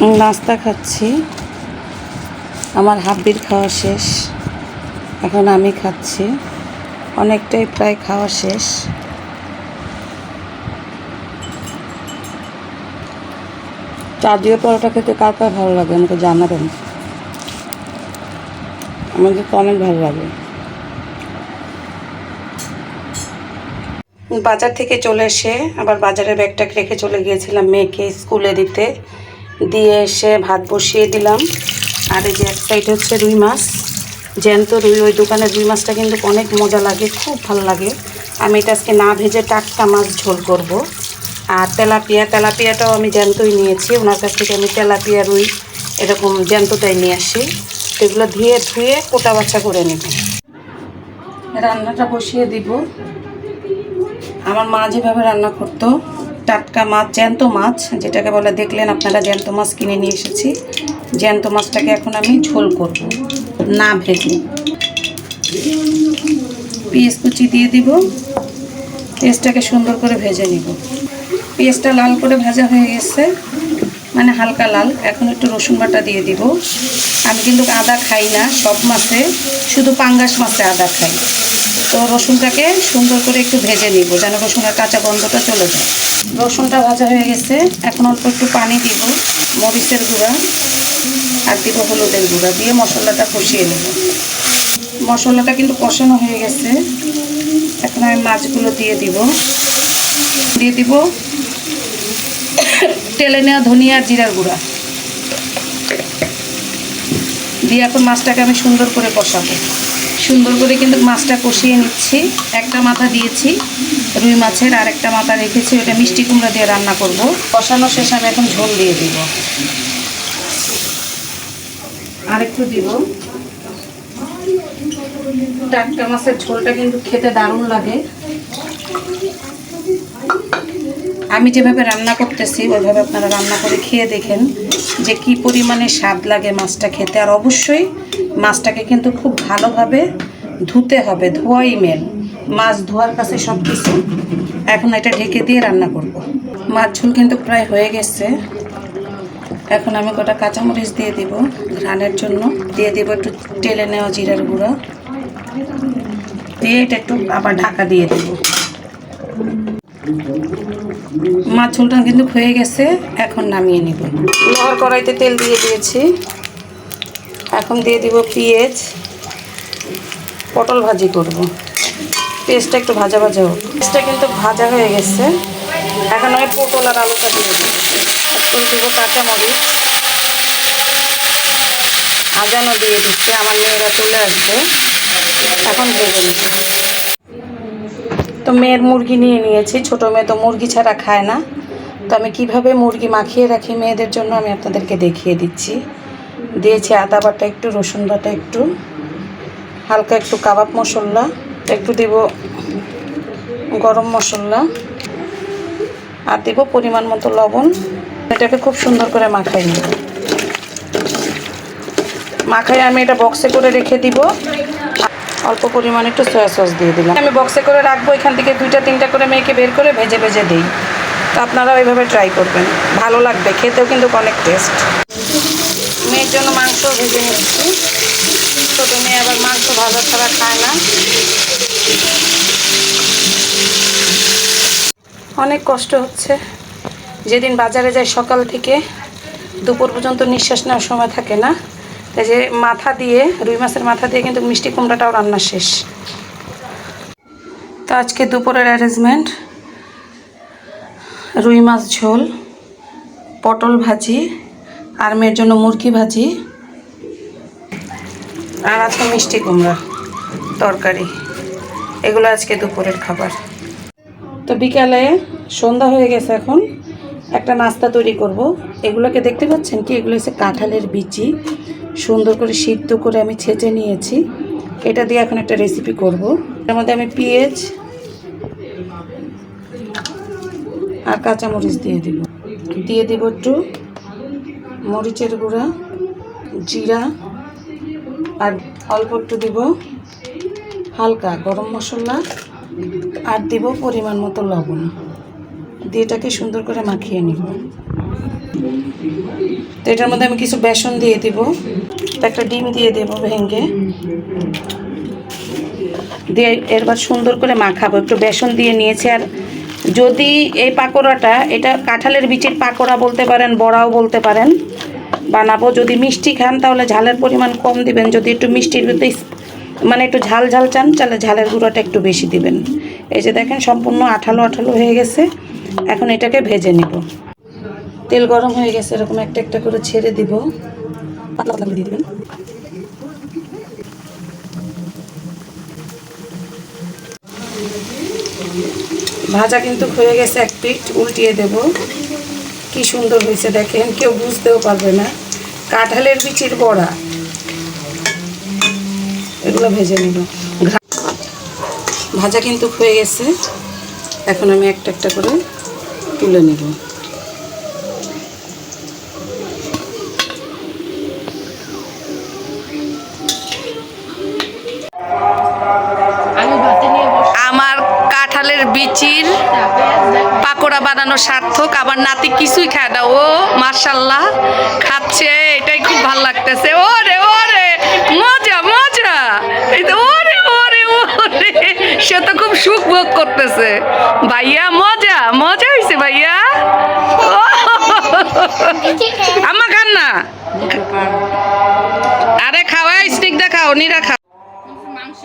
নাস্তা খাচ্ছি। আমার হাব্বির খাওয়া শেষ। এখন আমি খাচ্ছি। অনেকটাই প্রায় খাওয়া শেষ। চা দিয়ে পরোটা খেতে কার কার ভালো লাগে আমাকে জানাবেন? আমাকে কমেন্ট ভালো লাগে। বাজার থেকে চলে এসে আবার বাজারের ব্যাগটাকে রেখে চলে গিয়েছিলাম মেয়েকে স্কুলে দিতে। দিয়ে এসে ভাত বসিয়ে দিলাম। আর এই যে এক সাইড হচ্ছে রুই মাছ। জ্যান্ত রুই, ওই দোকানের রুই মাছটা কিন্তু অনেক মজা লাগে, খুব ভালো লাগে। আমি এটা আজকে না ভেজে টাটকা মাছ ঝোল করব। আর তেলাপিয়া, তেলাপিয়াটাও আমি জ্যান্তই নিয়েছি। ওনার কাছ থেকে আমি তেলাপিয়া, রুই এরকম জ্যান্তটাই নিয়ে আসি। তো এগুলো ধুয়ে ধুয়ে কোটা বাছা করে নেব। রান্নাটা বসিয়ে দিব। আমার মা যেভাবে রান্না করতো টাটকা মাছ, জ্যান্ত মাছ, যেটাকে বলে, দেখলেন আপনারা, জ্যান্ত মাছ কিনে নিয়ে এসেছি। জ্যান্ত মাছটাকে এখন আমি ঝোল করব, না ভেজে। পেঁয়াজ কুচি দিয়ে দিব, পেঁয়াজটাকে সুন্দর করে ভেজে নিব। পেঁয়াজটা লাল করে ভাজা হয়ে গেছে মানে হালকা লাল। এখন একটু রসুন বাটা দিয়ে দিব। আমি কিন্তু আদা খাই না, সব মাছে, শুধু পাঙ্গাস মাছে আদা খাই। তো রসুনটাকে সুন্দর করে একটু ভেজে নিব, যেন রসুনের কাঁচা গন্ধটা চলে যায়। রসুনটা ভাজা হয়ে গেছে। এখন অল্প একটু পানি দিব, মরিচের গুঁড়া, আর দিব হলুদের গুঁড়া দিয়ে মশলাটা কষিয়ে নেব। মশলাটা কিন্তু কষানো হয়ে গেছে। এখন আমি মাছগুলো দিয়ে দিব। দিয়ে দিব তেলে নেওয়া ধনিয়া জিরার গুঁড়া। দিয়ে এখন মাছটাকে আমি সুন্দর করে কষাবো। সুন্দর করে কিন্তু মাছটা কষিয়ে নিচ্ছি। একটা মাথা দিয়েছি, রুই মাছের, আর একটা মাথা রেখেছি, ওটা মিষ্টি কুমড়া দিয়ে রান্না করব। কষানো শেষে আমি এখন ঝোল দিয়ে দিব। আর একটু দিব। টাটকা মাছের ঝোলটা কিন্তু খেতে দারুণ লাগে। আমি যেভাবে রান্না করতেছি, ওইভাবে আপনারা রান্না করে খেয়ে দেখেন যে কি পরিমাণে স্বাদ লাগে মাছটা খেতে। আর অবশ্যই মাছটাকে কিন্তু খুব ভালোভাবে ধুতে হবে, ধোয়াই মেন মাছ ধোয়ার কাছে সব কিছু এখন এটা ঢেকে দিয়ে রান্না করব। মাছ ঝোল কিন্তু প্রায় হয়ে গেছে। এখন আমি কটা কাঁচামরিচ দিয়ে দিব রানের জন্য। দিয়ে দিব একটু টেলে নেওয়া জিরার গুঁড়ো। দিয়ে এটা একটু আবার ঢাকা দিয়ে দেবো। মাছ ঝোলটা কিন্তু হয়ে গেছে, এখন নামিয়ে নিব। লোহার কড়াইতে তেল দিয়ে দিয়েছি। এখন দিয়ে দিব পেঁয়াজ। পটল ভাজি করব। পেঁয়াজটা একটু ভাজা ভাজা হোক। পেঁয়াজটা কিন্তু ভাজা হয়ে গেছে। এখন আমি পটল আর আলুটা দিয়ে দেবো। দেবো কাঁচামরিচ। আজানও দিয়ে দিচ্ছি, আমার মেয়েরা চলে আসবে। এখন ভেজে নেব। তো মেয়ের মুরগি নিয়ে নিয়েছি। ছোট মেয়ে তো মুরগি ছাড়া খায় না। তো আমি কীভাবে মুরগি মাখিয়ে রাখি মেয়েদের জন্য আমি আপনাদেরকে দেখিয়ে দিচ্ছি। দিয়েছি আদা বাটা একটু, রসুন বাটা একটু, হালকা একটু কাবাব মশলা, একটু দেব গরম মশলা, আর দেব পরিমাণ মতো লবণ। এটাকে খুব সুন্দর করে মাখাই নেব। মাখাই আমি এটা বক্সে করে রেখে দিব। অল্প পরিমাণে একটু সয়া সস দিয়ে দিলাম। আমি বক্সে করে রাখব, এখান থেকে দুইটা, তিনটা করে মেয়েকে বের করে ভেজে ভেজে দিই। তো আপনারা ওইভাবে ট্রাই করবেন। ভালো লাগবে, খেতেও কিন্তু অনেক টেস্ট মেয়ের জন্য মাংস ভেজে নিচ্ছি। ছোটো মেয়ে আবার মাংস ভাজা ছাড়া খায় না। অনেক কষ্ট হচ্ছে। যেদিন বাজারে যায় সকাল থেকে, দুপুর পর্যন্ত নিঃশ্বাস নেওয়ার সময় থাকে না। এই যে মাথা দিয়ে, রুই মাছের মাথা দিয়ে কিন্তু মিষ্টি কুমড়াটাও রান্না শেষ। তো আজকে দুপুরের অ্যারেঞ্জমেন্ট রুই মাছ ঝোল, পটল ভাজি, আর মেয়ের জন্য মুরগি ভাজি, আর আছে মিষ্টি কুমড়া তরকারি। এগুলো আজকে দুপুরের খাবার। তো বিকালে সন্ধ্যা হয়ে গেছে এখন, একটা নাস্তা তৈরি করব। এগুলোকে দেখতে পাচ্ছেন কি? এগুলো হচ্ছে কাঁঠালের বিচি। সুন্দর করে সিদ্ধ করে আমি ছেঁচে নিয়েছি। এটা দিয়ে এখন একটা রেসিপি করব। এর মধ্যে আমি পেঁয়াজ আর কাঁচামরিচ দিয়ে দিব। দিয়ে দিব একটু মরিচের গুঁড়া, জিরা, আর অল্প একটু দিব হালকা গরম মশলা, আর দিব পরিমাণ মতো লবণ। দিয়ে এটাকে সুন্দর করে মাখিয়ে নিব। তো এটার মধ্যে আমি কিছু বেসন দিয়ে দিব। একটা ডিম দিয়ে দেবো ভেঙে। দিয়ে এরবার সুন্দর করে মাখাবো, একটু বেসন দিয়ে নিয়েছি। আর যদি এই পাকোড়াটা, এটা কাঁঠালের বিচির পাকোড়া বলতে পারেন, বড়াও বলতে পারেন, বানাবো। যদি মিষ্টি খান, তাহলে ঝালের পরিমাণ কম দিবেন। যদি একটু মিষ্টির ভিতরে মানে একটু ঝাল ঝাল চান, তাহলে ঝালের গুঁড়োটা একটু বেশি দিবেন। এই যে দেখেন, সম্পূর্ণ আঠালো আঠালো হয়ে গেছে। এখন এটাকে ভেজে নিব। তেল গরম হয়ে গেছে, এরকম একটা একটা করে ছেড়ে দিব। পাতলা পাতলা দিয়ে দিবেন। ভাজা কিন্তু হয়ে গেছে এক পিঠ, উল্টিয়ে দেব। কি সুন্দর হয়েছে দেখেন, কেউ বুঝতেও পারবে না। কাঁঠালের বিচির বড়া। এগুলো ভেজে নিব। ভাজা কিন্তু হয়ে গেছে। এখন আমি একটা একটা করে তুলে নেব। কাঁঠালের বিচির পাকোড়া বানানো সার্থক আবার নাতি কিছুই খায় না। ও মার্শাল্লাহ খাচ্ছে এটাই খুব ভালো লাগতেছে। ওরে ওরে মজা মজা। এই তো ওরে ওরে ওরে সে তো খুব সুখ ভোগ করতেছে। ভাইয়া মজা মজা হয়েছে ভাইয়া। ও, আম্মা খান না আরে খাওয়াই স্নিগ্ধা খাও নিরা খাও।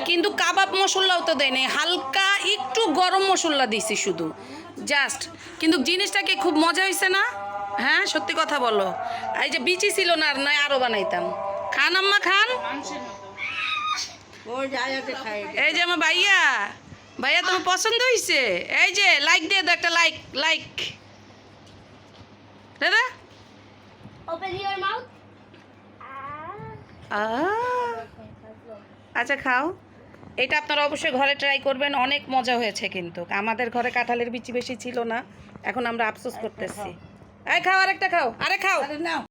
কিন্তু কাবাব মশলাও তো দেয় নাই হালকা একটু গরম মশলা দিছি শুধু জাস্ট কিন্তু জিনিসটা কি খুব মজা হয়েছে না? হ্যাঁ সত্যি কথা বলো। এই যে বিচি ছিল না আর নয় আরও বানাইতাম। খান আম্মা খান। এই যে আমার ভাইয়া ভাইয়া তোমার পছন্দ হয়েছে এই যে লাইক দিয়ে দাও একটা লাইক লাইক দাদা? ওপেন ইওর মাউথ আহ, আচ্ছা খাও। এটা আপনারা অবশ্যই ঘরে ট্রাই করবেন অনেক মজা হয়েছে কিন্তু। আমাদের ঘরে কাঁঠালের বিচি বেশি ছিল না এখন আমরা আফসোস করতেছি। এই খাও আরেকটা খাও আরে খাও।